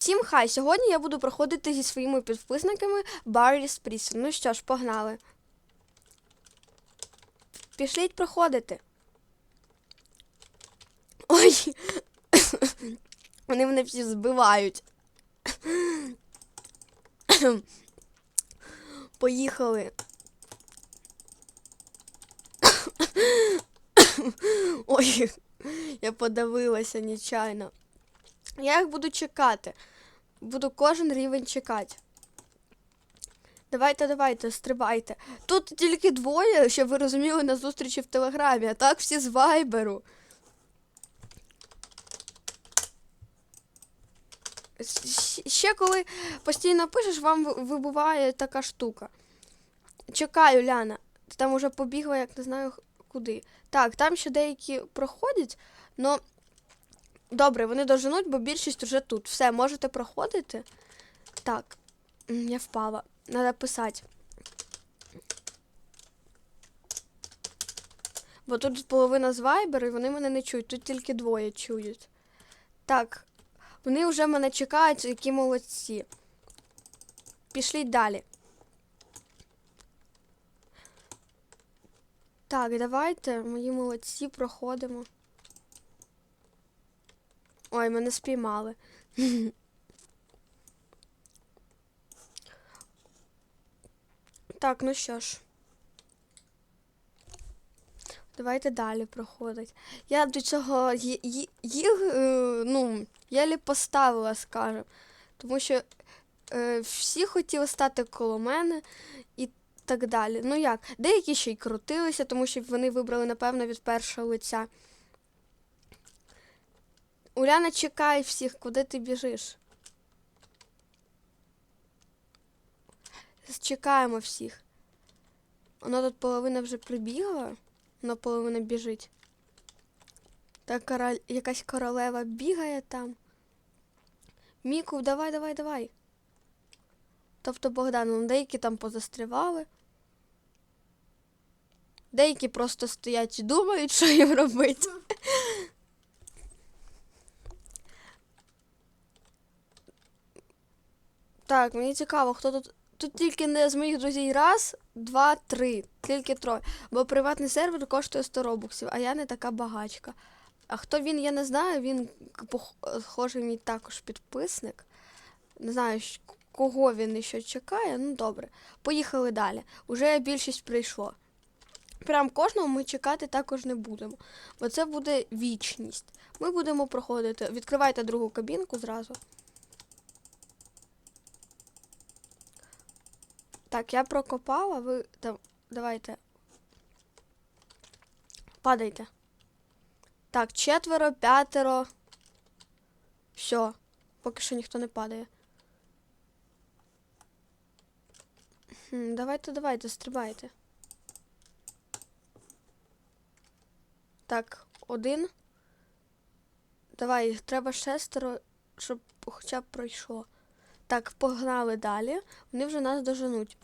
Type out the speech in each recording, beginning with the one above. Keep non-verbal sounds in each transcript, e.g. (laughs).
Всім хай! Сьогодні я буду проходити зі своїми підписниками Barry's Prison. Ну що ж, погнали. Пішліть проходити. Ой. (coughs) Вони мене всі збивають. (coughs) Поїхали. (coughs) Ой, я подавилася нечайно. Я їх буду чекати. Буду кожен рівень чекати. Давайте, давайте, стрибайте. Тут тільки двоє, щоб ви розуміли, на зустрічі в телеграмі, а так всі з вайберу. Ще коли постійно пишеш, вам вибуває така штука. Чекаю, Ляна. Ти там уже побігла, як не знаю куди. Так, там ще деякі проходять, но Добре, вони доженуть, бо більшість вже тут. Все, можете проходити. Так, я впала. Надо писати. Бо тут половина з вайберу, і вони мене не чують. Тут тільки двоє чують. Так, вони вже мене чекають, які молодці. Пішліть далі. Так, давайте, мої молодці, проходимо. Ой, мене спіймали. Так, ну що ж. Давайте далі проходить. Я до цього їх, е, ну, єлі поставила, скажем. Тому що е, всі хотіли стати коло мене і так далі. Ну як, деякі ще й крутилися, тому що вони вибрали, напевно, від першого лиця. Уляна чекай всіх, куди ти біжиш? Чекаємо всіх. Вона тут половина вже прибігла, вона половина біжить. Та король... якась королева бігає там. Міку, давай, давай, давай. Тобто Богдан, ну деякі там позастрівали. Деякі просто стоять і думають, що їм робити. (laughs) Так, мені цікаво, хто тут. Тут тільки не з моїх друзів раз, два, три. Тільки троє. Бо приватний сервер коштує 100 робоксів, а я не така багачка. А хто він, я не знаю, він схожий мій також підписник. Не знаю, кого він ще чекає. Ну добре. Поїхали далі. Уже більшість прийшло. Прям кожного ми чекати також не будемо. Бо це буде вічність. Ми будемо проходити. Відкривайте другу кабінку зразу. Так, я прокопала, ви там, давайте. Падайте. Так, четверо, п'ятеро. Все. Поки що ніхто не падає. Хм, давайте, давайте, стрибайте. Так, один. Давай, треба шестеро, щоб хоча б пройшло. Так, погнали далі. Вони вже нас доженуть.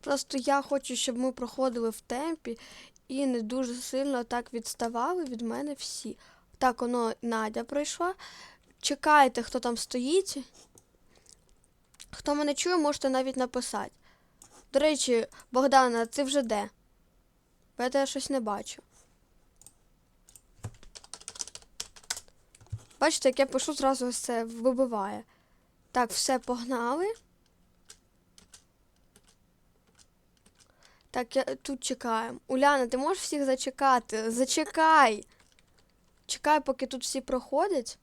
Просто я хочу, щоб ми проходили в темпі і не дуже сильно так відставали від мене всі. Так, воно Надя пройшла. Чекайте, хто там стоїть. Хто мене чує, можете навіть написати. До речі, Богдана, ти вже де? Бо я тебе щось не бачу. Бачите, як я пишу, зразу ось це вибиває. Так, все, погнали. Так, я тут чекаємо. Уляна, ти можеш всіх зачекати? Зачекай. Чекай, поки тут всі проходять.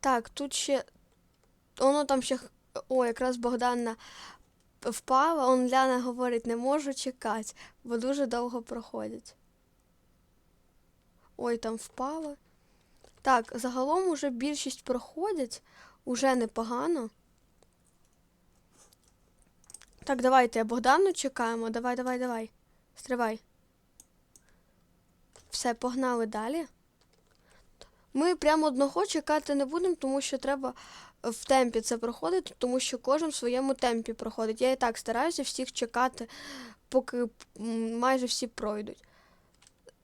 Так, тут ще. Воно там ще. О, якраз Богдана впала. Он Ляна говорить, не можу чекати, бо дуже довго проходять. Ой, там впало. Так, загалом уже більшість проходять, уже непогано. Так, давайте Богдану чекаємо. Давай, давай, давай. Стривай. Все, погнали далі. Ми прямо одного чекати не будемо, тому що треба в темпі це проходити, тому що кожен в своєму темпі проходить. Я і так стараюся всіх чекати, поки майже всі пройдуть.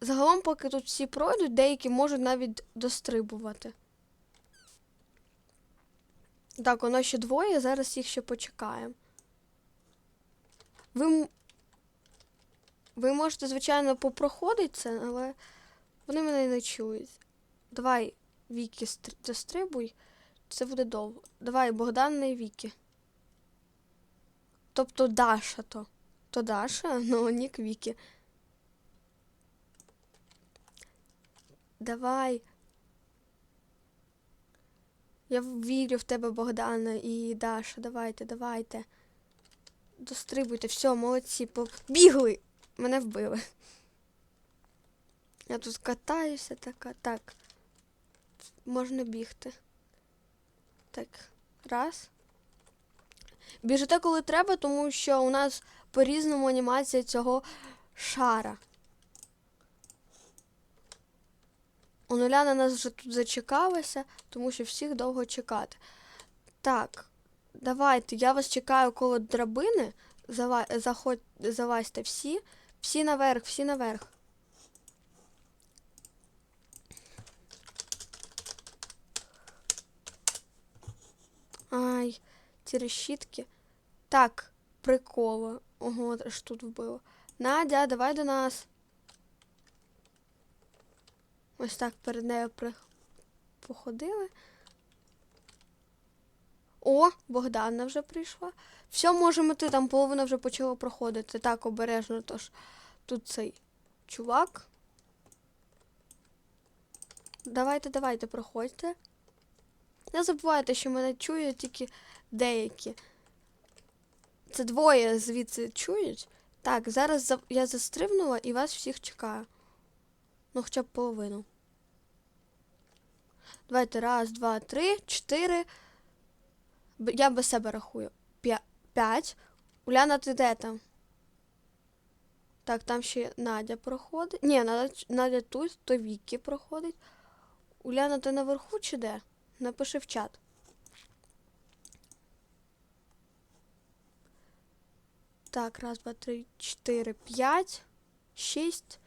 Загалом, поки тут всі пройдуть, деякі можуть навіть дострибувати. Так, воно ще двоє, зараз їх ще почекаємо. Ви, ви можете, звичайно, попроходити це, але вони мене не чують. Давай, Вікі, стр- дострибуй. Це буде довго. Давай, Богдан не Вікі. Тобто Даша то. То Даша, ну нік Вікі. Давай. Я вірю в тебе, Богдана і Даша. Давайте, давайте. Дострибуйте, все, молодці, побігли. Мене вбили. Я тут катаюся така. Так. Можна бігти. Так, раз. Біжите, коли треба, тому що у нас по-різному анімація цього шара. У нуля нас вже тут зачекалася, тому що всіх довго чекати. Так, давайте, я вас чекаю коло драбини. Зава... Заходь... Залазьте всі. Всі наверх, всі наверх. Ай, ці решітки. Так, прикола. Ого, аж тут вбило. Надя, давай до нас. Ось так перед нею при... походили. О, Богдана вже прийшла. Все, можемо ти, там половина вже почала проходити. Так, обережно, тож тут цей чувак. Давайте, давайте, проходьте. Не забувайте, що мене чують тільки деякі. Це двоє звідси чують. Так, зараз я застрибнула і вас всіх чекаю. Ну, хоча б половину. Давайте раз, два, три, чотири. Я без себе рахую. П'ять. Уляна, ти де там? Так, там ще Надя проходить. Ні, Надя, Надя тут, то Вікі проходить. Уляна, ти наверху чи де? Напиши в чат. Так, раз, два, три, чотири, п'ять, шість.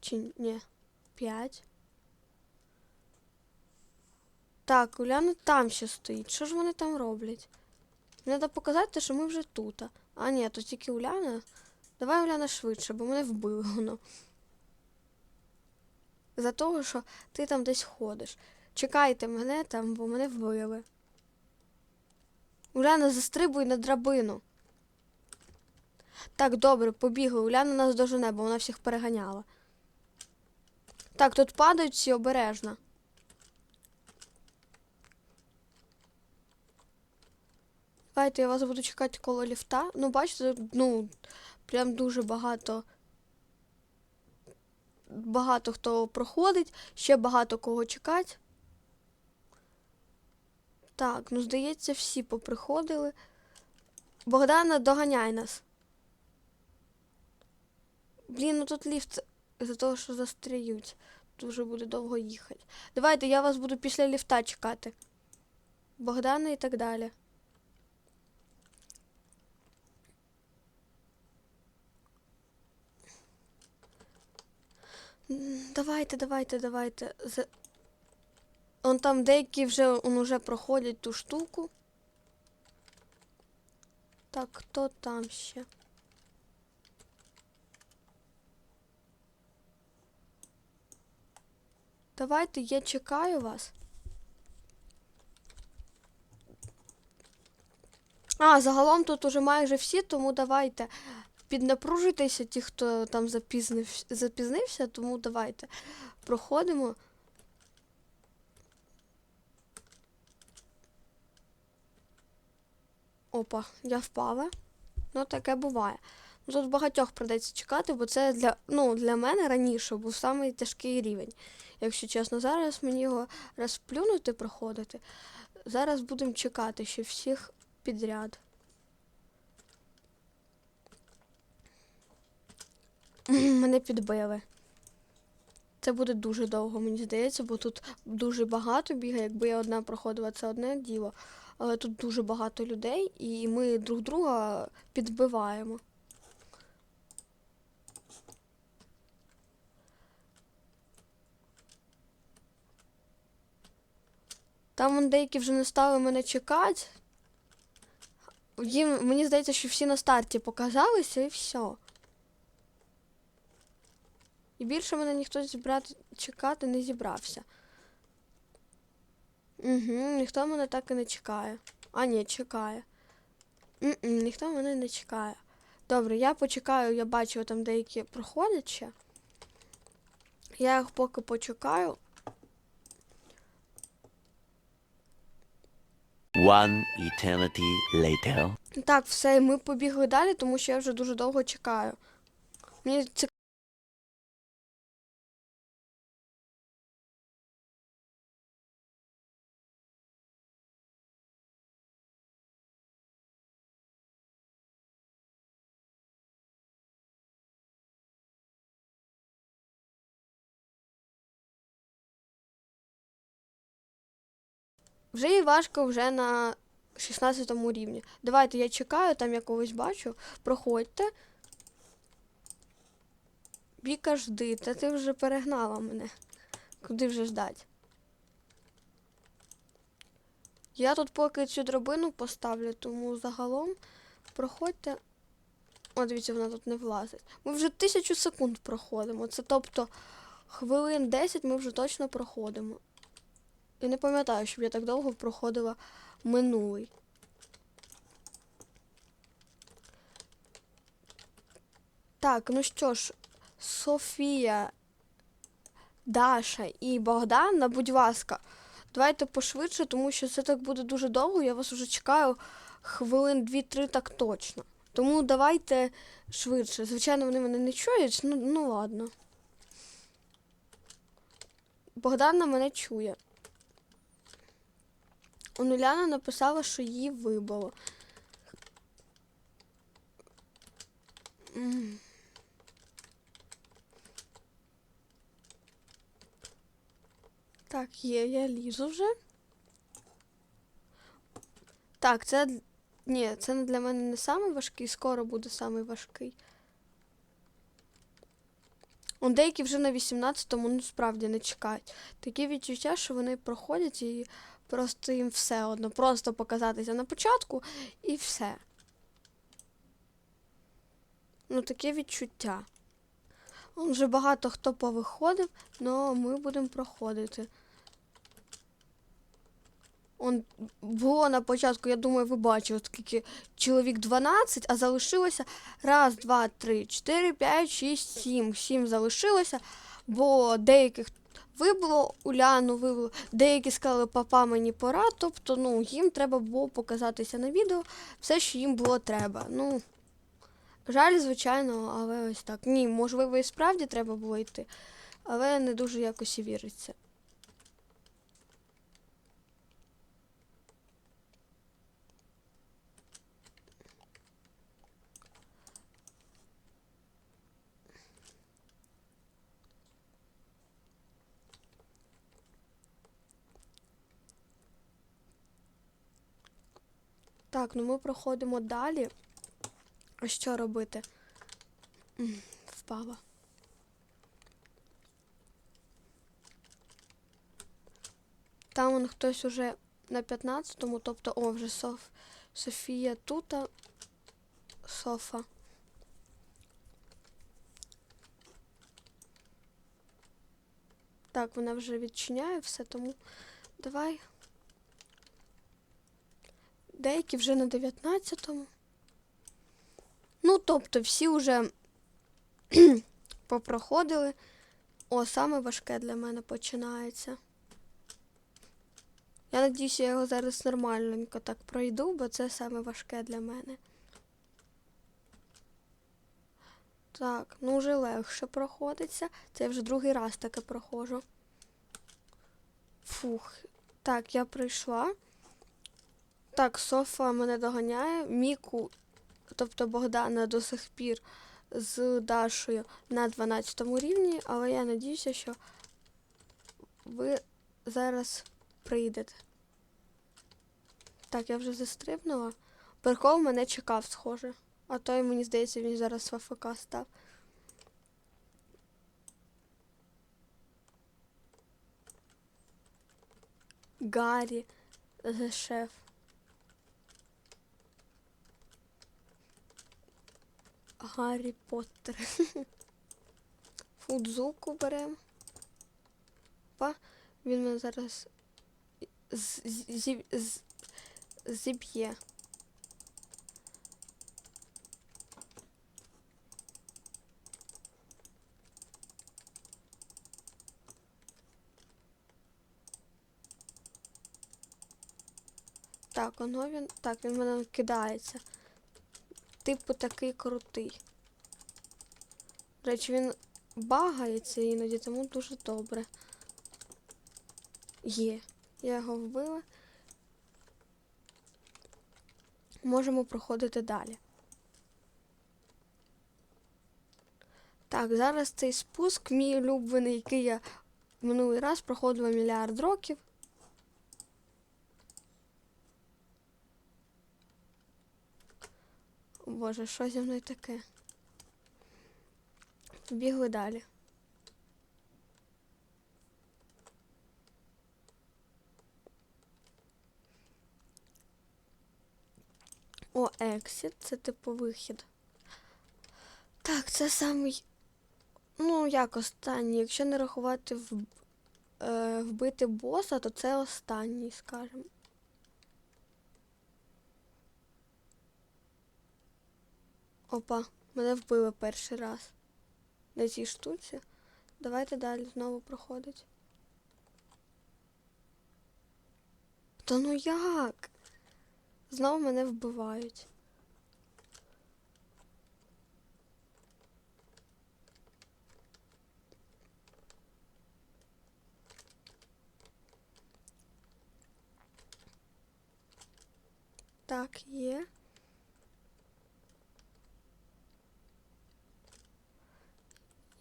Чи ні? П'ять. Так, Уляна там ще стоїть. Що ж вони там роблять? Треба показати, що ми вже тут. А ні, тут тільки Уляна. Давай Уляна швидше, бо мене вбило воно. За того, що ти там десь ходиш. Чекайте мене там, бо мене вбили. Уляна, застрибуй на драбину. Так, добре, побігли. Уляна нас дожене, бо вона всіх переганяла. Так, тут падають всі обережно. Давайте я вас буду чекати коло ліфта. Ну, бачите, ну, прям дуже багато. Багато хто проходить, ще багато кого чекати. Так, ну здається, всі поприходили. Богдана, доганяй нас. Блін, ну тут ліфт за того, що застряють. Дуже буде довго їхати. Давайте, я вас буду після ліфта чекати. Богдана і так далі. Давайте, давайте, давайте. За... Он там деякі вже он уже проходять ту штуку. Так, хто там ще? Давайте, я чекаю вас. А, загалом тут уже майже всі, тому давайте. Піднапружуйтеся, ті, хто там запізнив, запізнився, тому давайте. Проходимо. Опа, я впала. Ну, таке буває. Ну, Тут багатьох придеться чекати, бо це для, ну, для мене раніше був самий тяжкий рівень. Якщо чесно, зараз мені його розплюнути проходити. Зараз будемо чекати ще всіх підряд. Мене підбили. Це буде дуже довго, мені здається, бо тут дуже багато бігає. Якби я одна проходила, це одне діло. Але тут дуже багато людей, і ми друг друга підбиваємо. Там деякі вже не стали мене чекати. Їм, Мені здається, що всі на старті показалися і все. І більше мене ніхто зібрати, чекати не зібрався. Угу, ніхто мене так і не чекає. А, ні, чекає. М-м, ніхто мене не чекає. Добре, я почекаю, я бачу, там деякі проходять ще. Я їх поки почекаю. One eternity later. Так, все, ми побігли далі, тому що я вже дуже довго чекаю. Мені цікаво. Вже і важко вже на 16 рівні. Давайте я чекаю, там я когось бачу. Проходьте. Віка, жди, та ти вже перегнала мене. Куди вже ждать? Я тут поки цю драбину поставлю, тому загалом проходьте. О, дивіться, вона тут не влазить. Ми вже тисячу секунд проходимо. Це тобто хвилин 10 ми вже точно проходимо. Я не пам'ятаю, щоб я так довго проходила минулий. Так, ну що ж, Софія, Даша і Богдана, будь ласка, давайте пошвидше, тому що це так буде дуже довго. Я вас уже чекаю хвилин 2-3 так точно. Тому давайте швидше. Звичайно, вони мене не чують, ну, ну ладно. Богдана мене чує. Онуляна написала, що її вибило. Так, є, я лізу вже. Так, це. Ні, це для мене не самий важкий, скоро буде самий важкий. Он деякі вже на 18-му, ну справді не чекають. Такі відчуття, що вони проходять і просто їм все одно. Просто показатися на початку і все. Ну, таке відчуття. Он вже багато хто повиходив, але ми будемо проходити. Он було на початку, я думаю, ви бачили, скільки чоловік 12, а залишилося раз, два, три, чотири, п'ять, шість, сім. Сім залишилося, бо деяких вибило, Уляну вибило, деякі сказали, папа, мені пора. Тобто, ну, їм треба було показатися на відео все, що їм було треба. Ну, жаль, звичайно, але ось так. Ні, можливо, і справді треба було йти, але не дуже якось і віриться. Так, ну ми проходимо далі. А що робити? Впала. Там он хтось уже на 15-му, тобто, о, вже Соф... Софія тут, Софа. Так, вона вже відчиняє все, тому давай. Деякі вже на 19-му. Ну, тобто, всі вже (clears throat) попроходили. О, саме важке для мене починається. Я надіюся, я його зараз нормальненько так пройду, бо це саме важке для мене. Так, ну вже легше проходиться. Це я вже другий раз таке проходжу. Фух. Так, я прийшла. Так, Софа мене доганяє. Міку, тобто Богдана до сих пір з Дашою на 12 рівні, але я надіюся, що ви зараз прийдете. Так, я вже застрибнула. Перков мене чекав, схоже. А той, мені здається, він зараз в АФК став. Гаррі, The Гаррі Поттер. (laughs) Фудзуку беремо. Па, він мене зараз зіб'є. Так, воно він. Так, він мене кидається. Типу такий крутий. Речі, він багається іноді, тому дуже добре. Є. Я його вбила. Можемо проходити далі. Так, зараз цей спуск, мій улюблений, який я минулий раз проходила мільярд років. Боже, що зі мною таке? Побігли далі. О, exit, це типу вихід. Так, це самий. Ну, як останній. Якщо не рахувати в, е, вбити боса, то це останній, скажімо. Опа, мене вбили перший раз. На цій штуці. Давайте далі знову проходить. Та ну як? Знову мене вбивають. Так, є.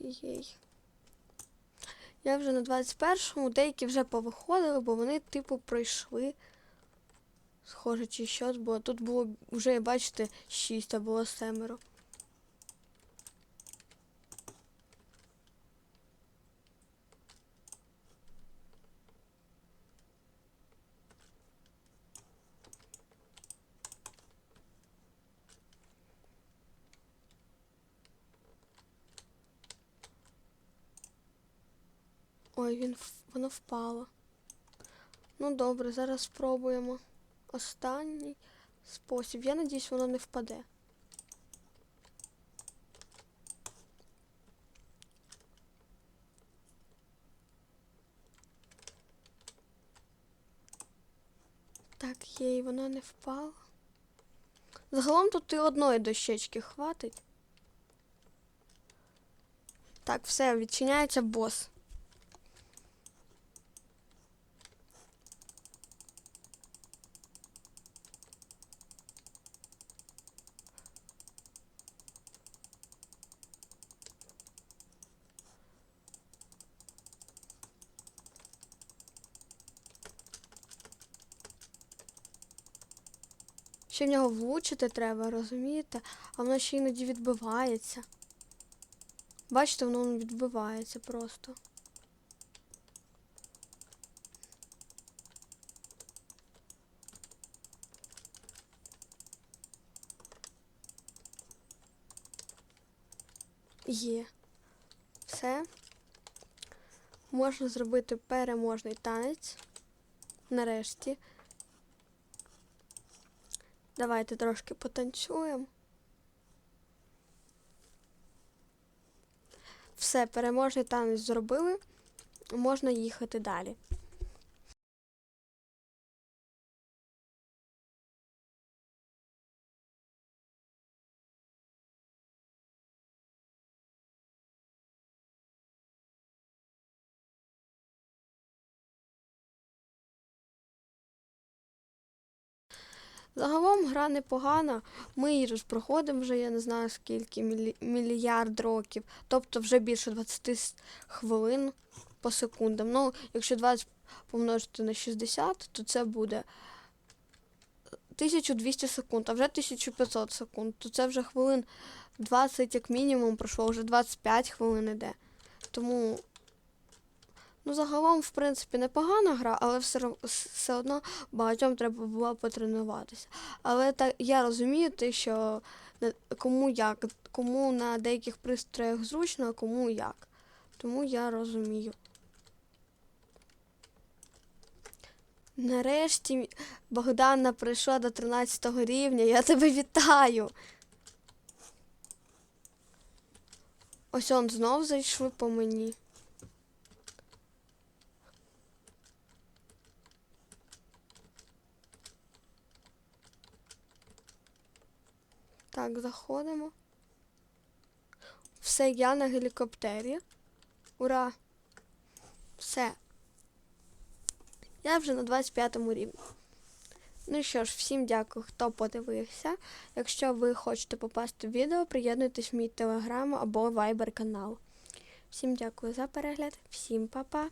Єй. Я вже на 21-му, деякі вже повиходили, бо вони, типу, пройшли. Схоже, чи щось, бо тут було вже, бачите, 6 а було 7. Ой, він воно впало. Ну добре, зараз спробуємо. Останній спосіб. Я надіюсь, воно не впаде. Так, є, воно не впало. Загалом тут і одної дощечки хватить. Так, все, відчиняється бос. Ще в нього влучити треба, розумієте? А воно ще іноді відбивається. Бачите, воно відбивається просто. Є. Все. Можна зробити переможний танець. Нарешті. Давайте трошки потанцюємо. Все, переможний танець зробили. Можна їхати далі. Загалом гра непогана. Ми її проходимо вже, я не знаю скільки, мільярд років. Тобто вже більше 20 хвилин по секундам. Ну, якщо 20 помножити на 60, то це буде 1200 секунд, а вже 1500 секунд. То це вже хвилин 20 як мінімум пройшло, вже 25 хвилин іде. Тому Ну, загалом, в принципі, непогана гра, але все, все одно багатьом треба було потренуватися. Але так я розумію те, що кому як, кому на деяких пристроях зручно, а кому як. Тому я розумію. Нарешті Богдана прийшла до 13 рівня. Я тебе вітаю. Ось он знов зайшли по мені. Так, заходимо. Все, я на гелікоптері. Ура! Все. Я вже на 25 рівні. Ну що ж, всім дякую, хто подивився. Якщо ви хочете попасти в відео, приєднуйтесь в мій телеграм або вайбер канал. Всім дякую за перегляд, всім па-па!